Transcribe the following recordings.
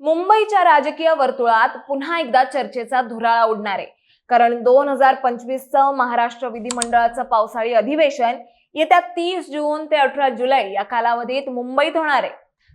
मुंबईच्या राजकीय वर्तुळात पुन्हा एकदा चर्चेचा धुराळा उडणार आहे. कारण दोन हजार पंचवीसचं महाराष्ट्र विधिमंडळाचं पावसाळी अधिवेशन येत्या तीस जून ते अठरा जुलै या कालावधीत मुंबईत होणार आहे.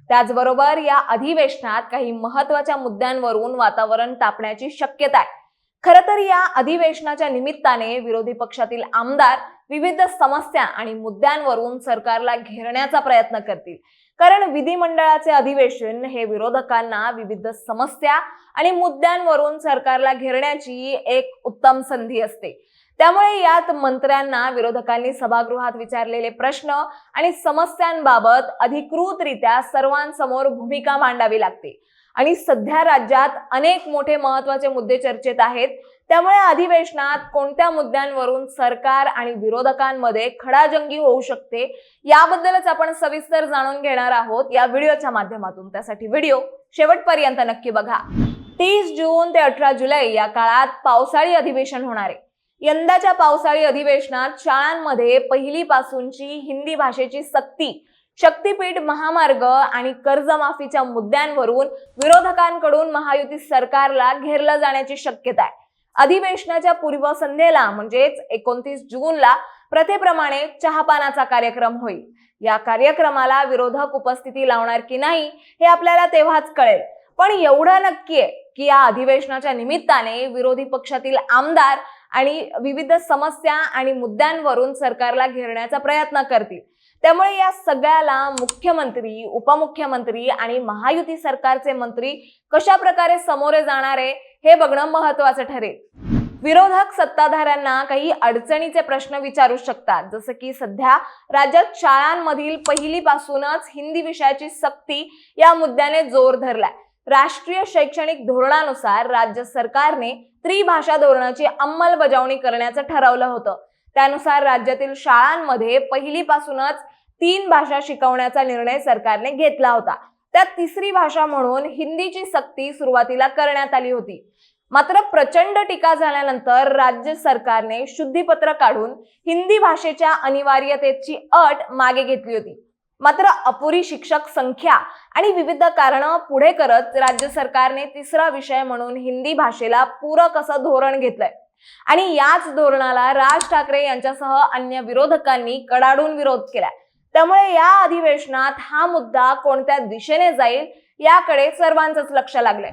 त्याचबरोबर या अधिवेशनात काही महत्त्वाच्या मुद्द्यांवरून वातावरण तापण्याची शक्यता आहे. खरं तर या अधिवेशनाच्या निमित्ताने विरोधी पक्षातील आमदार विविध समस्या आणि मुद्द्यांवरून सरकारला घेरण्याचा प्रयत्न करतील. कारण विधिमंडळाचे अधिवेशन हे विरोधकांना विविध समस्या आणि मुद्द्यांवरून सरकारला घेरण्याची एक उत्तम संधी असते. त्यामुळे यात मंत्र्यांना विरोधकांनी सभागृहात विचारलेले प्रश्न आणि समस्यांबाबत अधिकृतरित्या सर्वांसमोर भूमिका मांडावी लागते. आणि सध्या राज्यात अनेक मोठे महत्त्वाचे मुद्दे चर्चेत आहेत. त्यामुळे अधिवेशनात कोणत्या मुद्द्यांवरून सरकार आणि विरोधकांमध्ये खडाजंगी होऊ शकते याबद्दलच आपण सविस्तर जाणून घेणार आहोत या व्हिडिओच्या माध्यमातून. त्यासाठी व्हिडिओ शेवटपर्यंत नक्की बघा. तीस जून ते अठरा जुलै या काळात पावसाळी अधिवेशन होणार आहे. यंदाच्या पावसाळी अधिवेशनात शाळांमध्ये पहिलीपासूनची हिंदी भाषेची सक्ती शक्तीपीठ महामार्ग आणि कर्जमाफीच्या मुद्द्यांवरून विरोधकांकडून महायुती सरकारला घेरलं जाण्याची शक्यता आहे. अधिवेशनाच्या पूर्वसंध्येला म्हणजेच एकोणतीस जूनला प्रथेप्रमाणे चहापानाचा कार्यक्रम होईल. या कार्यक्रमाला विरोधक उपस्थिती लावणार की नाही हे आपल्याला तेव्हाच कळेल. पण एवढं नक्की आहे की या अधिवेशनाच्या निमित्ताने विरोधी पक्षातील आमदार आणि विविध समस्या आणि मुद्द्यांवरून सरकारला घेरण्याचा प्रयत्न करतील. त्यामुळे या सगळ्याला मुख्यमंत्री उपमुख्यमंत्री आणि महायुती सरकारचे मंत्री कशा प्रकारे सामोरे जाणार आहे हे बघणं महत्वाचं ठरेल. विरोधक सत्ताधाऱ्यांना काही अडचणीचे प्रश्न विचारू शकतात. जसं की सध्या राज्यात शाळांमधील पहिलीपासूनच हिंदी विषयाची सक्ती या मुद्द्याने जोर धरलाय. राष्ट्रीय शैक्षणिक धोरणानुसार राज्य सरकारने त्रिभाषा धोरणाची अंमलबजावणी करण्याचं ठरवलं होतं. त्यानुसार राज्यातील शाळांमध्ये पहिलीपासूनच तीन भाषा शिकवण्याचा निर्णय सरकारने घेतला होता. त्यात तिसरी भाषा म्हणून हिंदीची सक्ती सुरुवातीला करण्यात आली होती. मात्र प्रचंड टीका झाल्यानंतर राज्य सरकारने शुद्धीपत्र काढून हिंदी भाषेच्या अनिवार्यतेची अट मागे घेतली होती. मात्र अपुरी शिक्षक संख्या आणि विविध कारणं पुढे करत राज्य सरकारने तिसरा विषय म्हणून हिंदी भाषेला पूरक असं धोरण घेतलंय. आणि याच धोरणाला राज ठाकरे यांच्यासह अन्य विरोधकांनी कडाडून विरोध केला त्यामुळे या अधिवेशनात हा मुद्दा कोणत्या दिशेने जाईल याकडे सर्वांचंच लक्ष लागलंय.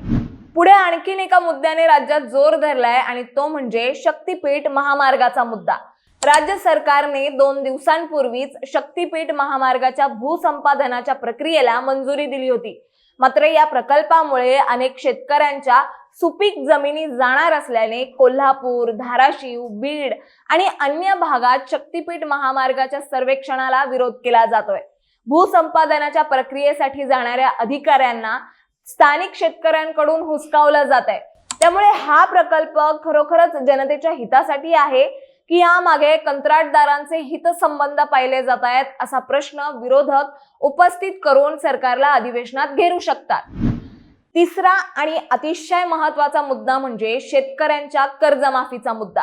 पुढे आणखीन एका मुद्द्याने राज्यात जोर धरलाय आणि तो म्हणजे शक्तीपीठ महामार्गाचा मुद्दा. राज्य सरकारने दोन दिवसांपूर्वीच शक्तीपीठ महामार्गाच्या भूसंपादनाच्या प्रक्रियेला मंजुरी दिली होती. मात्र या प्रकल्पामुळे अनेक शेतकऱ्यांच्या सुपीक जमिनी जाणार असल्याने कोल्हापूर धाराशिव बीड आणि अन्य भागात शक्तीपीठ महामार्गाच्या सर्वेक्षणाला विरोध केला जातोय. भूसंपादनाच्या प्रक्रियेसाठी जाणाऱ्या अधिकाऱ्यांना स्थानिक शेतकऱ्यांकडून हुसकावलं जात आहे त्यामुळे हा प्रकल्प खरोखरच जनतेच्या हितासाठी आहे की यामागे कंत्राटदारांचे हितसंबंध पाहिले जात आहेत असा प्रश्न विरोधक उपस्थित करून सरकारला अधिवेशनात घेरू शकतात. तिसरा आणि अतिशय महत्त्वाचा मुद्दा म्हणजे शेतकऱ्यांच्या कर्जमाफीचा मुद्दा.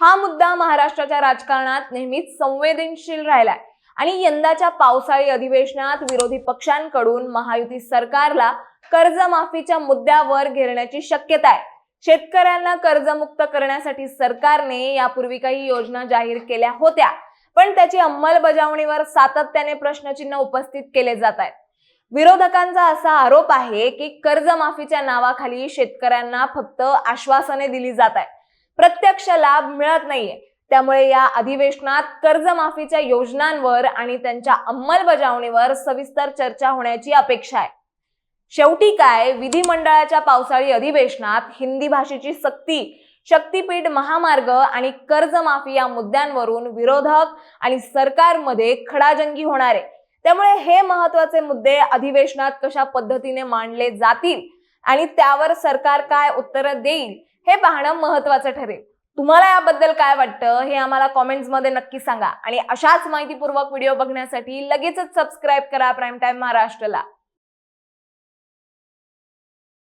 हा मुद्दा महाराष्ट्राच्या राजकारणात नेहमीच संवेदनशील राहिलाय आणि यंदाच्या पावसाळी अधिवेशनात विरोधी पक्षांकडून महायुती सरकारला कर्जमाफीच्या मुद्द्यावर घेरण्याची शक्यता आहे. शेतकऱ्यांना कर्जमुक्त करण्यासाठी सरकारने यापूर्वी काही योजना जाहीर केल्या होत्या पण त्याची अंमलबजावणीवर सातत्याने प्रश्नचिन्ह उपस्थित केले जात आहेत. विरोधकांचा असा आरोप आहे की कर्जमाफीच्या नावाखाली शेतकऱ्यांना फक्त आश्वासने दिली जात आहेत. प्रत्यक्ष लाभ मिळत नाहीये. त्यामुळे या अधिवेशनात कर्जमाफीच्या योजनांवर आणि त्यांच्या अंमलबजावणीवर सविस्तर चर्चा होण्याची अपेक्षा आहे. शेवटी काय? विधिमंडळाच्या पावसाळी अधिवेशनात हिंदी भाषेची सक्ती शक्तीपीठ महामार्ग आणि कर्जमाफी या मुद्द्यांवरून विरोधक आणि सरकारमध्ये खडाजंगी होणार आहे. त्यामुळे हे महत्त्वाचे मुद्दे अधिवेशनात कशा पद्धतीने मांडले जातील आणि त्यावर सरकार काय उत्तर देईल हे पाहणं महत्वाचं ठरेल. तुम्हाला याबद्दल काय वाटतं हे आम्हाला कॉमेंट्समध्ये नक्की सांगा. आणि अशाच माहितीपूर्वक व्हिडिओ बघण्यासाठी लगेचच सबस्क्राईब करा प्राईम टाईम महाराष्ट्रला.